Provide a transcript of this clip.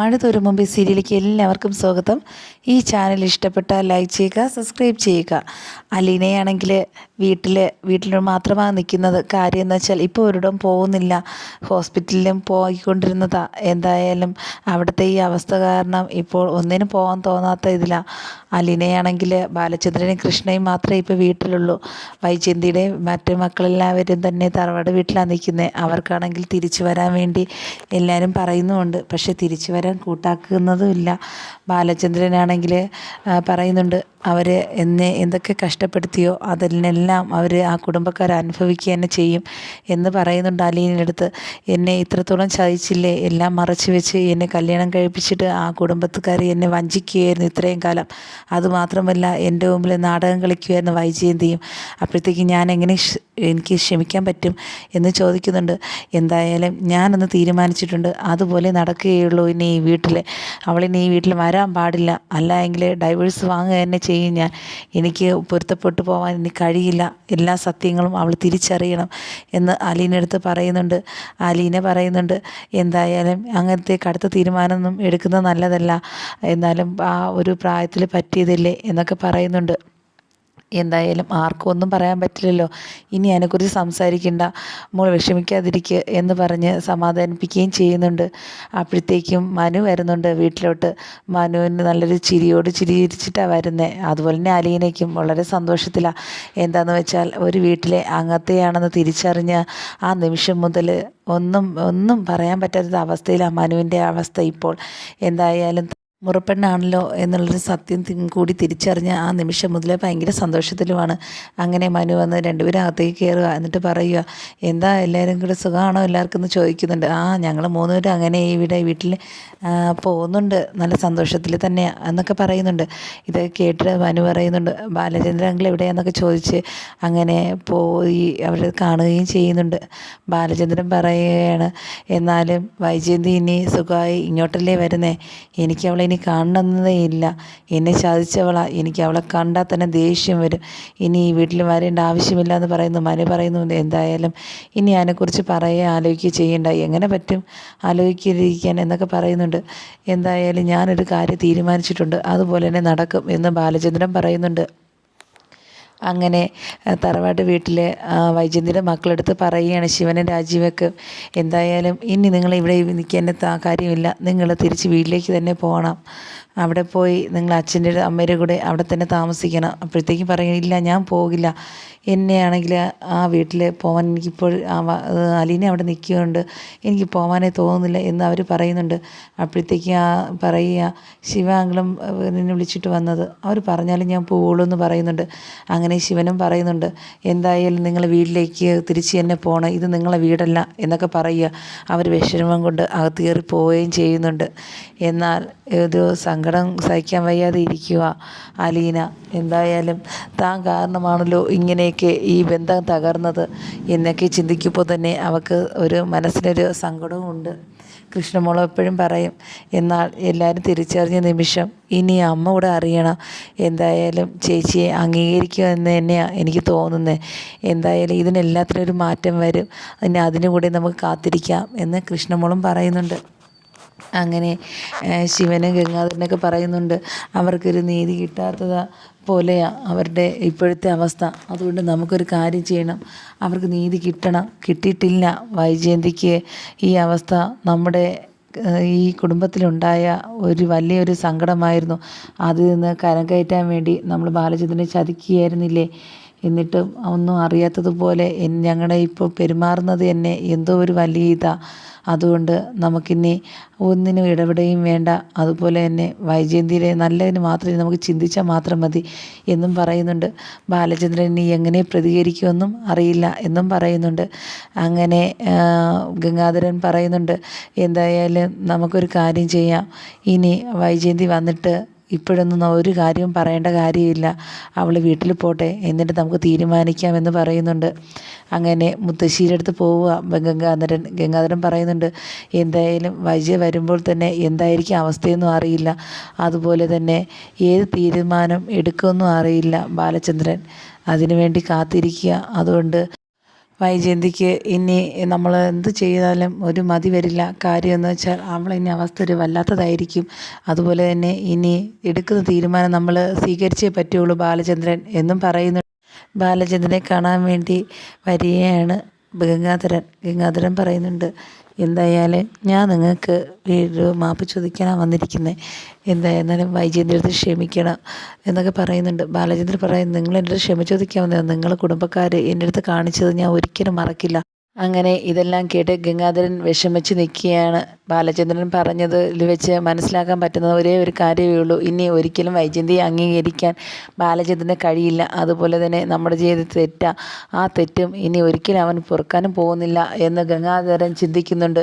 മഴ തോരും മുമ്പ് സീരിയലിലേക്ക് എല്ലാവർക്കും സ്വാഗതം. ഈ ചാനൽ ഇഷ്ടപ്പെട്ട ലൈക്ക് ചെയ്യുക സബ്സ്ക്രൈബ് ചെയ്യുക. അലീനയാണെങ്കിൽ വീട്ടിൽ വീട്ടിൽ മാത്രമാണ് നിൽക്കുന്നത്. കാര്യം എന്ന് വെച്ചാൽ ഇപ്പോൾ ഒരിടം പോകുന്നില്ല. ഹോസ്പിറ്റലിലും പോയിക്കൊണ്ടിരുന്നതാ. എന്തായാലും അവിടുത്തെ ഈ അവസ്ഥ കാരണം ഇപ്പോൾ ഒന്നിനും പോകാൻ തോന്നാത്ത ഇതിലാണ് അലീനയാണെങ്കിൽ ബാലചന്ദ്രനും കൃഷ്ണയും മാത്രമേ ഇപ്പോൾ വീട്ടിലുള്ളൂ. വൈചന്തിയുടെയും മറ്റു മക്കളെല്ലാവരും തന്നെ തറവാട് വീട്ടിലാണ് നിൽക്കുന്നത് അവർക്കാണെങ്കിൽ തിരിച്ചു വരാൻ വേണ്ടി എല്ലാവരും പറയുന്നുമുണ്ട്. പക്ഷേ തിരിച്ചു വരാൻ കൂട്ടാക്കുന്നതുമില്ല ബാലചന്ദ്രനാണെങ്കിൽ പറയുന്നുണ്ട് അവർ എന്നെ എന്തൊക്കെ കഷ്ടപ്പെടുത്തിയോ അതിനെല്ലാം അവർ ആ കുടുംബക്കാർ അനുഭവിക്കുക തന്നെ ചെയ്യും എന്ന് പറയുന്നുണ്ട് അലീനടുത്ത് എന്നെ ഇത്രത്തോളം ചതിച്ചില്ലേ? എല്ലാം മറച്ചു വെച്ച് എന്നെ കല്യാണം കഴിപ്പിച്ചിട്ട് ആ കുടുംബത്തുകാർ എന്നെ വഞ്ചിക്കുകയായിരുന്നു ഇത്രയും കാലം. അതുമാത്രമല്ല എന്റെ മുമ്പിൽ നാടകം കളിക്കുമായിരുന്നു വൈജയന്തിയും. അപ്പോഴത്തേക്ക് ഞാൻ എങ്ങനെ എനിക്ക് ക്ഷമിക്കാൻ പറ്റും എന്ന് ചോദിക്കുന്നുണ്ട്. എന്തായാലും ഞാനൊന്ന് തീരുമാനിച്ചിട്ടുണ്ട്. അതുപോലെ നടക്കുകയുള്ളൂ ഇനി ഈ വീട്ടിൽ അവളിനി ഈ വീട്ടിൽ വരാൻ പാടില്ല. അല്ല എങ്കിൽ ഡൈവേഴ്സ് വാങ്ങുക തന്നെ ചെയ്യും ഞാൻ. എനിക്ക് പൊരുത്തപ്പെട്ടു പോകാൻ ഇനി കഴിയില്ല. എല്ലാ സത്യങ്ങളും അവൾ തിരിച്ചറിയണം എന്ന് അലീനടുത്ത് പറയുന്നുണ്ട്. അലീന പറയുന്നുണ്ട് എന്തായാലും അങ്ങനത്തെ കടുത്ത തീരുമാനമൊന്നും എടുക്കുന്നത് നല്ലതല്ല. എന്നാലും ആ ഒരു പ്രായത്തിൽ പറ്റിയതില്ലേ? എന്നൊക്കെ പറയുന്നുണ്ട്. എന്തായാലും ആർക്കും ഒന്നും പറയാൻ പറ്റില്ലല്ലോ. ഇനി അതിനെക്കുറിച്ച് സംസാരിക്കേണ്ട. മോൾ വിഷമിക്കാതിരിക്കുക എന്ന് പറഞ്ഞ് സമാധാനിപ്പിക്കുകയും ചെയ്യുന്നുണ്ട്. അപ്പോഴത്തേക്കും മനു വരുന്നുണ്ട് വീട്ടിലോട്ട്. മനുവിന് നല്ലൊരു ചിരിയോട് ചിരിച്ചിട്ടാണ് വരുന്നത് അതുപോലെ തന്നെ അലീനയ്ക്കും വളരെ സന്തോഷത്തിലാണ് എന്താണെന്ന് വെച്ചാൽ ഒരു വീട്ടിലെ അംഗത്തെയാണെന്ന് തിരിച്ചറിഞ്ഞ ആ നിമിഷം മുതൽ ഒന്നും ഒന്നും പറയാൻ പറ്റാത്ത അവസ്ഥയിലാണ് മനുവിന്റെ അവസ്ഥ ഇപ്പോൾ. എന്തായാലും മുറപ്പെണ്ണാണല്ലോ എന്നുള്ളൊരു സത്യം കൂടി തിരിച്ചറിഞ്ഞ ആ നിമിഷം മുതലേ ഭയങ്കര സന്തോഷത്തിലുമാണ്. അങ്ങനെ മനു വന്ന് രണ്ടുപേരും അകത്തേക്ക് കയറുക എന്നിട്ട് പറയുക എന്താ എല്ലാവരും കൂടെ സുഖമാണോ? എല്ലാവർക്കും എന്ന് ചോദിക്കുന്നുണ്ട്. ആ ഞങ്ങൾ മൂന്നുപേരും അങ്ങനെ ഇവിടെ വീട്ടിൽ പോകുന്നുണ്ട്. നല്ല സന്തോഷത്തിൽ തന്നെയാണ് എന്നൊക്കെ പറയുന്നുണ്ട്. ഇത് കേട്ടിട്ട് മനു പറയുന്നുണ്ട് ബാലചന്ദ്രൻ അങ്കിൾ എവിടെയാന്നൊക്കെ ചോദിച്ച് അങ്ങനെ പോയി അവർ കാണുകയും ചെയ്യുന്നുണ്ട്. ബാലചന്ദ്രൻ പറയുകയാണ് എന്നാലും വൈജയന്തി ഇനി സുഖമായി ഇങ്ങോട്ടല്ലേ വരുന്നേ? എനിക്ക് അവളെ ഇനി കാണണമെന്നേ ഇല്ല. എന്നെ ചതിച്ചവളാ എനിക്ക് അവളെ കണ്ടാൽ തന്നെ ദേഷ്യം വരും. ഇനി ഈ വീട്ടിൽ വരേണ്ട ആവശ്യമില്ല എന്ന് പറയുന്നു. മനു പറയുന്നു. എന്തായാലും ഇനി അതിനെക്കുറിച്ച് പറയുക ആലോചിക്കുക ചെയ്യണ്ട. എങ്ങനെ പറ്റും? ആലോചിക്കാതിരിക്കാൻ എന്നൊക്കെ പറയുന്നുണ്ട്. എന്തായാലും ഞാനൊരു കാര്യം തീരുമാനിച്ചിട്ടുണ്ട്. അതുപോലെ തന്നെ നടക്കും എന്ന് ബാലചന്ദ്രൻ പറയുന്നുണ്ട്. അങ്ങനെ തറവാട്ട് വീട്ടിലെ വൈജന്തിയുടെ മക്കളെടുത്ത് പറയുകയാണ് ശിവനും രാജീവൊക്കെ. എന്തായാലും ഇനി നിങ്ങളിവിടെ നിൽക്കേണ്ട കാര്യമില്ല. നിങ്ങൾ തിരിച്ച് വീട്ടിലേക്ക് തന്നെ പോകണം. അവിടെ പോയി നിങ്ങൾ അച്ഛന്റെ അമ്മയുടെ കൂടെ അവിടെ തന്നെ താമസിക്കണം. അപ്പോഴത്തേക്കും പറയും ഞാൻ പോകില്ല. എന്നെയാണെങ്കിൽ ആ വീട്ടിൽ പോകാൻ എനിക്കിപ്പോൾ അലീനെ അവിടെ നിൽക്കുന്നുണ്ട്. എനിക്ക് പോകാനേ തോന്നുന്നില്ല എന്ന് അവർ പറയുന്നുണ്ട്. അപ്പോഴത്തേക്കും ആ പറയുക ശിവാങ്കളും നിന്നെ വിളിച്ചിട്ട് വന്നത്. അവർ പറഞ്ഞാലും ഞാൻ പോവുള്ളൂ എന്ന് പറയുന്നുണ്ട്. അങ്ങനെ ശിവനും പറയുന്നുണ്ട് എന്തായാലും നിങ്ങൾ വീട്ടിലേക്ക് തിരിച്ച് തന്നെ പോകണം ഇത് നിങ്ങളെ വീടല്ല എന്നൊക്കെ പറയുക. അവർ വിഷമം കൊണ്ട് അകത്ത് കയറി പോവുകയും ചെയ്യുന്നുണ്ട്. എന്നാൽ ഏതോ സങ്കടം സഹിക്കാൻ വയ്യാതെ ഇരിക്കുക അലീന. എന്തായാലും താൻ കാരണമാണല്ലോ ഇങ്ങനെയൊക്കെ ഈ ബന്ധം തകർന്നത് എന്നൊക്കെ ചിന്തിക്കുമ്പോൾ തന്നെ അവൾക്ക് ഒരു മനസ്സിനൊരു സങ്കടവും ഉണ്ട്. കൃഷ്ണമോളം എപ്പോഴും പറയും എന്നാൽ എല്ലാവരും തിരിച്ചറിഞ്ഞ നിമിഷം ഇനി അമ്മ കൂടെ അറിയണം. എന്തായാലും ചേച്ചിയെ അംഗീകരിക്കുക എന്ന് തന്നെയാണ് എനിക്ക് തോന്നുന്നത് എന്തായാലും ഇതിനെല്ലാത്തിനും ഒരു മാറ്റം വരും. അതിന് അതിനു നമുക്ക് കാത്തിരിക്കാം എന്ന് കൃഷ്ണമോളും പറയുന്നുണ്ട്. അങ്ങനെ ശിവനും ഗംഗാധരനൊക്കെ പറയുന്നുണ്ട് അവർക്കൊരു നീതി കിട്ടാത്തത് പോലെയാണ് അവരുടെ ഇപ്പോഴത്തെ അവസ്ഥ. അതുകൊണ്ട് നമുക്കൊരു കാര്യം ചെയ്യണം. അവർക്ക് നീതി കിട്ടണം. കിട്ടിയിട്ടില്ല വൈജയന്തിക്ക് ഈ അവസ്ഥ നമ്മുടെ ഈ കുടുംബത്തിലുണ്ടായ ഒരു വലിയൊരു സങ്കടമായിരുന്നു. അതിൽ നിന്ന് കരം കയറ്റാൻ വേണ്ടി നമ്മൾ ബാലചന്ദ്രനെ ചതിക്കുകയായിരുന്നില്ലേ? എന്നിട്ടും ഒന്നും അറിയാത്തതുപോലെ ഞങ്ങളുടെ ഇപ്പോൾ പെരുമാറുന്നത് തന്നെ എന്തോ ഒരു വലിയ ഇതാ. അതുകൊണ്ട് നമുക്കിനി ഒന്നിനും ഇടപെടുകയും വേണ്ട. അതുപോലെ തന്നെ വൈജയന്തിയിലെ നല്ലതിന് മാത്രമേ നമുക്ക് ചിന്തിച്ചാൽ മാത്രം മതി എന്നും പറയുന്നുണ്ട്. ബാലചന്ദ്രൻ ഇനി എങ്ങനെ പ്രതികരിക്കുമെന്നും അറിയില്ല എന്നും പറയുന്നുണ്ട്. അങ്ങനെ ഗംഗാധരൻ പറയുന്നുണ്ട് എന്തായാലും നമുക്കൊരു കാര്യം ചെയ്യാം. ഇനി വൈജയന്തി വന്നിട്ട് ഇപ്പോഴൊന്നും ഒരു കാര്യവും പറയേണ്ട കാര്യമില്ല. അവൾ വീട്ടിൽ പോട്ടെ എന്നിട്ട് നമുക്ക് തീരുമാനിക്കാം എന്ന് പറയുന്നുണ്ട്. അങ്ങനെ മുത്തശ്ശിയുടെ അടുത്ത് പോവുക. ഗംഗാധരൻ ഗംഗാധരൻ പറയുന്നുണ്ട് എന്തായാലും വൈജയ വരുമ്പോൾ തന്നെ എന്തായിരിക്കും അവസ്ഥയൊന്നും അറിയില്ല. അതുപോലെ തന്നെ ഏത് തീരുമാനം എടുക്കുമെന്നും അറിയില്ല ബാലചന്ദ്രൻ. അതിനുവേണ്ടി കാത്തിരിക്കുക. അതുകൊണ്ട് വൈജയന്തിക്ക് ഇനി നമ്മൾ എന്ത് ചെയ്താലും ഒരു മതി വരില്ല. കാര്യം എന്ന് വെച്ചാൽ അവൾ ഇനി അവസ്ഥ ഒരു വല്ലാത്തതായിരിക്കും. അതുപോലെ തന്നെ ഇനി എടുക്കുന്ന തീരുമാനം നമ്മൾ സ്വീകരിച്ചേ പറ്റുള്ളൂ ബാലചന്ദ്രൻ എന്നും പറയുന്നു. ബാലചന്ദ്രനെ കാണാൻ വേണ്ടി വരികയാണ്. ഗംഗാധരൻ ഗംഗാധരൻ പറയുന്നുണ്ട് എന്തായാലും ഞാൻ നിങ്ങൾക്ക് വീട് മാപ്പ് ചോദിക്കാനാണ് വന്നിരിക്കുന്നത് എന്തായിരുന്നാലും വൈജയന്തിന്റെ അടുത്ത് ക്ഷമിക്കണം എന്നൊക്കെ പറയുന്നുണ്ട്. ബാലചന്ദ്രൻ പറയും നിങ്ങൾ എന്റെ ക്ഷമ ചോദിക്കാൻ വന്നത് നിങ്ങളുടെ കുടുംബക്കാർ എന്റെ അടുത്ത് കാണിച്ചത് ഞാൻ ഒരിക്കലും മറക്കില്ല. അങ്ങനെ ഇതെല്ലാം കേട്ട് ഗംഗാധരൻ വിഷമിച്ച് നിൽക്കുകയാണ്. ബാലചന്ദ്രൻ പറഞ്ഞതിൽ വെച്ച് മനസ്സിലാക്കാൻ പറ്റുന്ന ഒരേ ഒരു കാര്യമേ ഉള്ളൂ. ഇനി ഒരിക്കലും വൈജയന്തിയെ അംഗീകരിക്കാൻ ബാലചന്ദ്രന് കഴിയില്ല. അതുപോലെ തന്നെ നമ്മുടെ ചെയ്ത തെറ്റാ. ആ തെറ്റും ഇനി ഒരിക്കലും അവൻ പൊറുക്കാനും പോകുന്നില്ല എന്ന് ഗംഗാധരൻ ചിന്തിക്കുന്നുണ്ട്.